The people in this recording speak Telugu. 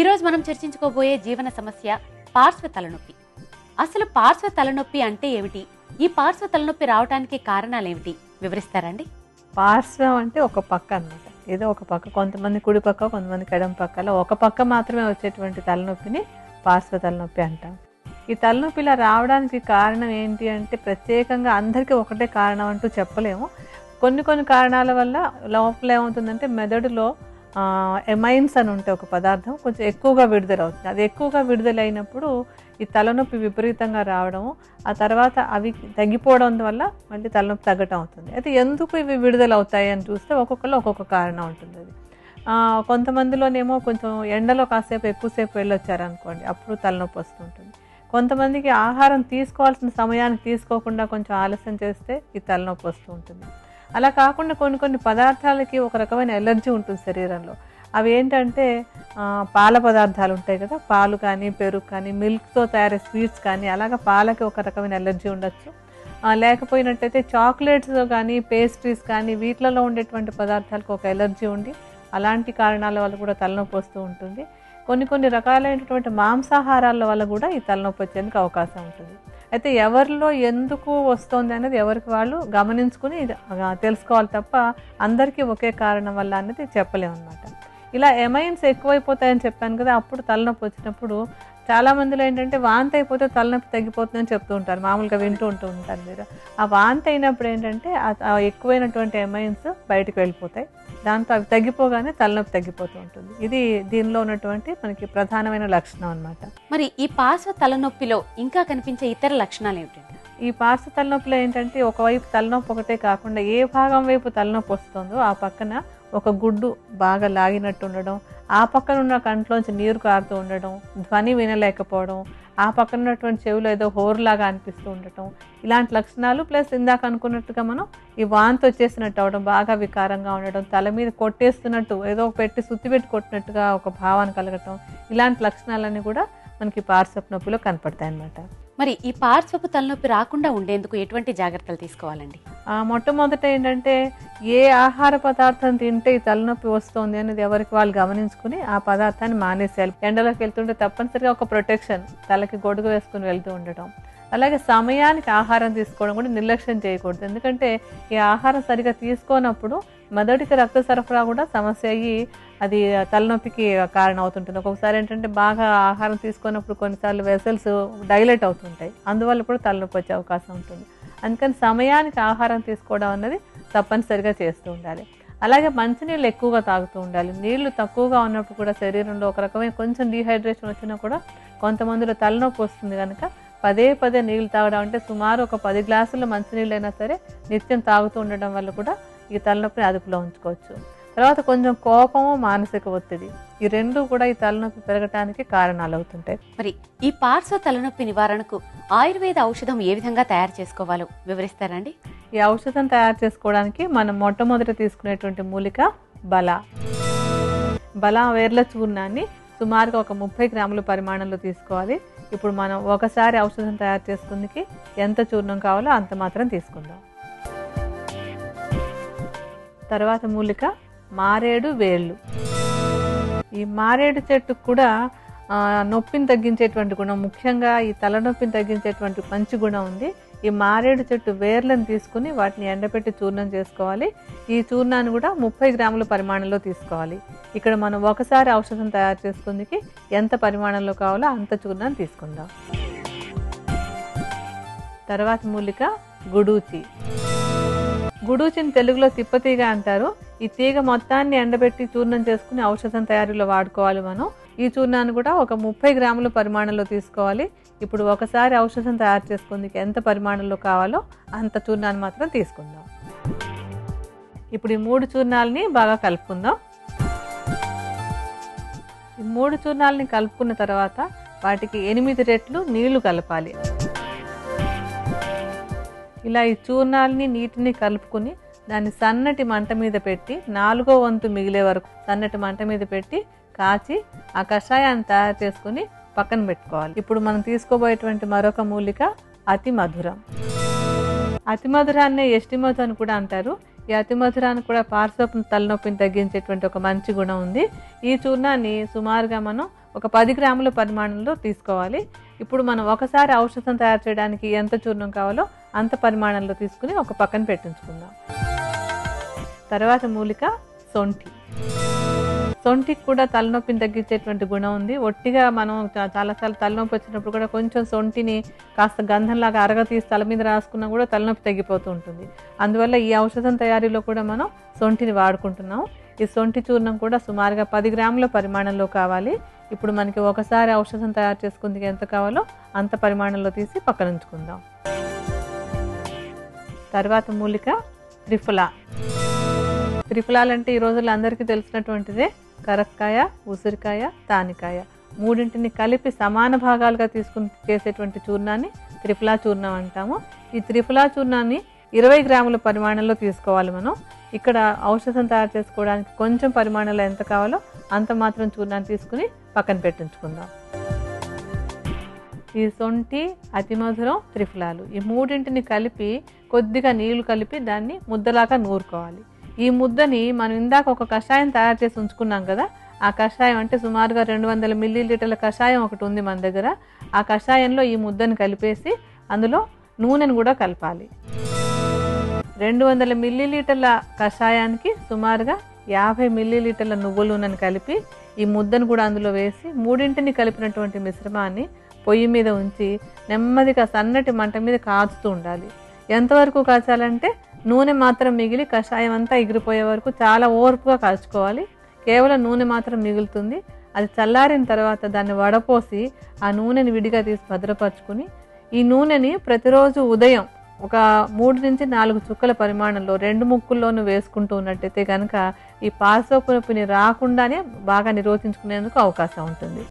ఈరోజు మనం చర్చించుకోబోయే జీవన సమస్య పార్శ్వ తలనొప్పి. అసలు పార్శ్వ తలనొప్పి అంటే ఏమిటి? ఈ పార్శ్వ తలనొప్పి రావడానికి కారణాలేమిటి వివరిస్తారండి? పార్శ్వం అంటే ఒక పక్క అన్నమాట. ఏదో ఒక పక్క. కొంతమంది కుడి పక్క కొంతమంది కడం పక్కలో ఒక పక్క మాత్రమే వచ్చేటువంటి తలనొప్పిని పార్శ్వ తలనొప్పి అంటాం. ఈ తలనొప్పి ఇలా రావడానికి కారణం ఏంటి అంటే ప్రత్యేకంగా అందరికీ ఒకటే కారణం అంటూ చెప్పలేము. కొన్ని కొన్ని కారణాల వల్ల లోపల ఏమవుతుందంటే మెదడులో ఎమైన్స్ అని ఉంటే ఒక పదార్థం కొంచెం ఎక్కువగా విడుదలవుతుంది అది ఎక్కువగా విడుదలైనప్పుడు ఈ తలనొప్పి విపరీతంగా రావడం ఆ తర్వాత అవి తగ్గిపోవడం వల్ల మళ్ళీ తలనొప్పి తగ్గటం అవుతుంది. అయితే ఎందుకు ఇవి విడుదలవుతాయి అని చూస్తే ఒక్కొక్కరు ఒక్కొక్క కారణం ఉంటుంది అది. కొంతమందిలోనేమో కొంచెం ఎండలో కాసేపు ఎక్కువసేపు వెళ్ళొచ్చారనుకోండి అప్పుడు తలనొప్పి వస్తుంటుంది. కొంతమందికి ఆహారం తీసుకోవాల్సిన సమయానికి తీసుకోకుండా కొంచెం ఆలస్యం చేస్తే ఈ తలనొప్పి వస్తూ ఉంటుంది. అలా కాకుండా కొన్ని కొన్ని పదార్థాలకి ఒక రకమైన ఎలర్జీ ఉంటుంది శరీరంలో. అవి ఏంటంటే పాల పదార్థాలు ఉంటాయి కదా పాలు కానీ పెరుగు కానీ మిల్క్తో తయారే స్వీట్స్ కానీ అలాగా పాలకి ఒక రకమైన ఎలర్జీ ఉండొచ్చు. లేకపోయినట్టయితే చాక్లెట్స్ కానీ పేస్ట్రీస్ కానీ వీటిలలో ఉండేటువంటి పదార్థాలకు ఒక ఎలర్జీ ఉండి అలాంటి కారణాల వల్ల కూడా తలనొప్పి వస్తూ ఉంటుంది. కొన్ని కొన్ని రకాలైనటువంటి మాంసాహారాల వల్ల కూడా ఈ తలనొప్పి వచ్చేందుకు అవకాశం ఉంటుంది. అయితే ఎవరిలో ఎందుకు వస్తుంది అనేది ఎవరికి వాళ్ళు గమనించుకుని ఇది, తెలుసుకోవాలి తప్ప అందరికీ ఒకే కారణం వల్ల అనేది చెప్పలేము అనమాట ఇలా ఎమైన్స్ ఎక్కువైపోతాయని చెప్పాను కదా అప్పుడు తలనొప్పి వచ్చినప్పుడు చాలా మందిలో ఏంటంటే వాంతి అయిపోతే తలనొప్పి తగ్గిపోతుందని చెప్తూ ఉంటారు మామూలుగా వింటూ ఉంటూ ఉంటారు మీరు. ఆ వాంతి అయినప్పుడు ఏంటంటే ఎక్కువైనటువంటి ఎమైన్స్ బయటకు వెళ్ళిపోతాయి. దాంతో అవి తగ్గిపోగానే తలనొప్పి తగ్గిపోతూ ఉంటుంది. ఇది దీనిలో ఉన్నటువంటి మనకి ప్రధానమైన లక్షణం అన్నమాట. మరి ఈ పార్శ్వ తలనొప్పిలో ఇంకా కనిపించే ఇతర లక్షణాలు ఏమిటండి? ఈ పార్శ్వ తలనొప్పిలో ఏంటంటే ఒకవైపు తలనొప్పి ఒకటే కాకుండా ఏ భాగం వైపు తలనొప్పి వస్తుందో ఆ పక్కన ఒక గుడ్డు బాగా లాగినట్టు ఉండడం ఆ పక్కన ఉన్న కంట్లోంచి నీరు కారుతూ ఉండడం ధ్వని వినలేకపోవడం ఆ పక్కన ఉన్నటువంటి చెవిలో ఏదో హోర్లాగా అనిపిస్తూ ఉండటం ఇలాంటి లక్షణాలు ప్లస్ ఇందాక అనుకున్నట్టుగా మనం ఈ వాంతి వచ్చేసినట్టు అవడం బాగా వికారంగా ఉండడం తల మీద కొట్టేస్తున్నట్టు ఏదో పెట్టి సుత్తి పెట్టి కొట్టినట్టుగా ఒక భావాన్ని కలగటం ఇలాంటి లక్షణాలన్నీ కూడా మనకి పార్సప్ నొప్పిలో కనపడతాయి అన్నమాట మరి ఈ పార్శ్వపు తలనొప్పి రాకుండా ఉండేందుకు ఎటువంటి జాగ్రత్తలు తీసుకోవాలండి? ఆ, మొట్టమొదట ఏంటంటే ఏ ఆహార పదార్థం తింటే ఈ తలనొప్పి వస్తుంది అనేది ఎవరికి వాళ్ళు గమనించుకుని ఆ పదార్థాన్ని మానేసేయాలి. ఎండలోకి వెళ్తుంటే తప్పనిసరిగా ఒక ప్రొటెక్షన్ తలకి గొడుగు వేసుకుని వెళ్తూ ఉండటం. అలాగే సమయానికి ఆహారం తీసుకోవడం కూడా నిర్లక్ష్యం చేయకూడదు. ఎందుకంటే ఈ ఆహారం సరిగా తీసుకోనప్పుడు మెదడుకి రక్త సరఫరా కూడా సమస్య అయ్యి అది తలనొప్పికి కారణం అవుతుంటుంది ఒక్కొక్కసారి ఏంటంటే బాగా ఆహారం తీసుకున్నప్పుడు కొన్నిసార్లు వెసల్స్ డైలెట్ అవుతుంటాయి. అందువల్ల కూడా తలనొప్పి వచ్చే అవకాశం ఉంటుంది. అందుకని సమయానికి ఆహారం తీసుకోవడం అన్నది తప్పనిసరిగా చేస్తూ ఉండాలి. అలాగే మంచినీళ్ళు ఎక్కువగా తాగుతూ ఉండాలి. నీళ్ళు తక్కువగా ఉన్నప్పుడు కూడా శరీరంలో ఒక రకమైన కొంచెం డీహైడ్రేషన్ వచ్చినా కూడా కొంతమందిలో తలనొప్పి వస్తుంది కనుక పదే పదే నీళ్ళు తాగడం అంటే సుమారు ఒక పది గ్లాసుల మంచినీళ్ళు అయినా సరే నిత్యం తాగుతూ ఉండడం వల్ల కూడా ఈ తలనొప్పిని అదుపులో ఉంచుకోవచ్చు. తర్వాత కొంచెం కోపము మానసిక ఒత్తిడి ఈ రెండు కూడా ఈ తలనొప్పి పెరగటానికి కారణాలు అవుతుంటాయి. మరి ఈ పార్శ్వ తలనొప్పి నివారణకు ఆయుర్వేద ఔషధం ఏ విధంగా తయారు చేసుకోవాలో వివరిస్తారండి ఈ ఔషధం తయారు చేసుకోవడానికి మనం మొట్టమొదట తీసుకునేటువంటి మూలిక బల. బల వేర్ల చూర్ణాన్ని సుమారుగా ఒక ముప్పై గ్రాముల పరిమాణంలో తీసుకోవాలి. ఇప్పుడు మనం ఒకసారి ఔషధం తయారు చేసుకుందికి ఎంత చూర్ణం కావాలో అంత మాత్రం తీసుకుందాం. తర్వాత మూలిక మారేడు వేళ్ళు. ఈ మారేడు చెట్టుకు కూడా నొప్పిని తగ్గించేటువంటి గుణం ముఖ్యంగా ఈ తలనొప్పిని తగ్గించేటువంటి మంచి గుణం ఉంది. ఈ మారేడు చెట్టు వేర్లను తీసుకుని వాటిని ఎండపెట్టి చూర్ణం చేసుకోవాలి. ఈ చూర్ణాన్ని కూడా ముప్పై గ్రాముల పరిమాణంలో తీసుకోవాలి. ఇక్కడ మనం ఒకసారి ఔషధం తయారు చేసుకుందికి ఎంత పరిమాణంలో కావాలో అంత చూర్ణాన్ని తీసుకుందాం. తర్వాత మూలిక గుడూచి. గుడూచిని తెలుగులో తిప్పతీగ అంటారు. ఈ తీగ మొత్తాన్ని ఎండబెట్టి చూర్ణం చేసుకుని ఔషధం తయారీలో వాడుకోవాలి మనం. ఈ చూర్ణాన్ని కూడా ఒక ముప్పై గ్రాముల పరిమాణంలో తీసుకోవాలి. ఇప్పుడు ఒకసారి ఔషధం తయారు చేసుకుందుకు ఎంత పరిమాణంలో కావాలో అంత చూర్ణాన్ని మాత్రం తీసుకుందాం. ఇప్పుడు ఈ మూడు చూర్ణాలని బాగా కలుపుకుందాం. ఈ మూడు చూర్ణాలని కలుపుకున్న తర్వాత వాటికి ఎనిమిది రెట్లు నీళ్ళు కలపాలి. ఇలా ఈ చూర్ణాలని నీటిని కలుపుకుని దాన్ని సన్నటి మంట మీద పెట్టి నాలుగో వంతు మిగిలే వరకు సన్నటి మంట మీద పెట్టి కాచి ఆ కషాయాన్ని తయారు చేసుకుని పక్కన పెట్టుకోవాలి. ఇప్పుడు మనం తీసుకోబోయేటువంటి మరొక మూలిక అతి మధురం. అతి మధురాన్ని ఎస్టిమోత్ అని కూడా అంటారు. ఈ అతి మధురాన్ని కూడా పార్శ్వపు తలనొప్పిని తగ్గించేటువంటి ఒక మంచి గుణం ఉంది. ఈ చూర్ణాన్ని సుమారుగా మనం ఒక పది గ్రాముల పరిమాణంలో తీసుకోవాలి. ఇప్పుడు మనం ఒకసారి ఔషధం తయారు చేయడానికి ఎంత చూర్ణం కావాలో అంత పరిమాణంలో తీసుకుని ఒక పక్కన పెట్టించుకుందాం. తర్వాత మూలిక సొంఠి సొంటికి కూడా తలనొప్పిని తగ్గించేటువంటి గుణం ఉంది. ఒట్టిగా మనం చాలాసార్లు తలనొప్పి వచ్చినప్పుడు కూడా కొంచెం సొంటిని కాస్త గంధంలాగా అరగ తీసి తల మీద రాసుకున్నా కూడా తలనొప్పి తగ్గిపోతూ ఉంటుంది. అందువల్ల ఈ ఔషధం తయారీలో కూడా మనం సొంటిని వాడుకుంటున్నాం ఈ సొంటి చూర్ణం కూడా సుమారుగా పది గ్రాముల పరిమాణంలో కావాలి. ఇప్పుడు మనకి ఒకసారి ఔషధం తయారు చేసుకుందుకు ఎంత కావాలో అంత పరిమాణంలో తీసి పక్కన ఉంచుకుందాం. తర్వాత మూలిక త్రిఫల. త్రిఫలాలంటే ఈ రోజుల్లో అందరికీ తెలిసినటువంటిదే కరక్కాయ ఉసిరికాయ తానికాయ. మూడింటిని కలిపి సమాన భాగాలుగా తీసుకుని చేసేటువంటి చూర్ణాన్ని త్రిఫలా చూర్ణం అంటాము. ఈ త్రిఫలా చూర్ణాన్ని ఇరవై గ్రాముల పరిమాణంలో తీసుకోవాలి మనం. ఇక్కడ ఔషధం తయారు చేసుకోవడానికి కొంచెం పరిమాణంలో ఎంత కావాలో అంత మాత్రం చూర్ణాన్ని తీసుకుని పక్కన పెట్టించుకుందాం. ఈ సొంటి అతి మధురం త్రిఫలాలు. ఈ మూడింటిని కలిపి కొద్దిగా నీళ్ళు కలిపి దాన్ని ముద్దలాగా నూరుకోవాలి. ఈ ముద్దని మనం ఇందాక ఒక కషాయం తయారు చేసి ఉంచుకున్నాం కదా ఆ కషాయం అంటే సుమారుగా రెండు వందల మిల్లీ లీటర్ల కషాయం ఒకటి ఉంది మన దగ్గర. ఆ కషాయంలో ఈ ముద్దని కలిపేసి అందులో నూనెను కూడా కలపాలి. రెండు వందల మిల్లీ లీటర్ల కషాయానికి సుమారుగా యాభై మిల్లీ లీటర్ల నువ్వుల నూనెను కలిపి ఈ ముద్దను కూడా అందులో వేసి మూడింటిని కలిపినటువంటి మిశ్రమాన్ని పొయ్యి మీద ఉంచి నెమ్మదిగా సన్నటి మంట మీద కాచుతూ ఉండాలి. ఎంతవరకు కాచాలంటే నూనె మాత్రం మిగిలి కషాయం అంతా ఎగిరిపోయే వరకు చాలా ఓర్పుగా కాల్చుకోవాలి. కేవలం నూనె మాత్రం మిగులుతుంది. అది చల్లారిన తర్వాత దాన్ని వడపోసి ఆ నూనెని విడిగా తీసి భద్రపరచుకుని ఈ నూనెని ప్రతిరోజు ఉదయం ఒక మూడు నుంచి నాలుగు చుక్కల పరిమాణంలో రెండు ముక్కుల్లోనూ వేసుకుంటూ ఉన్నట్టయితే కనుక ఈ పార్శ్వపునొప్పిని రాకుండానే బాగా నిరోధించుకునేందుకు అవకాశం ఉంటుంది.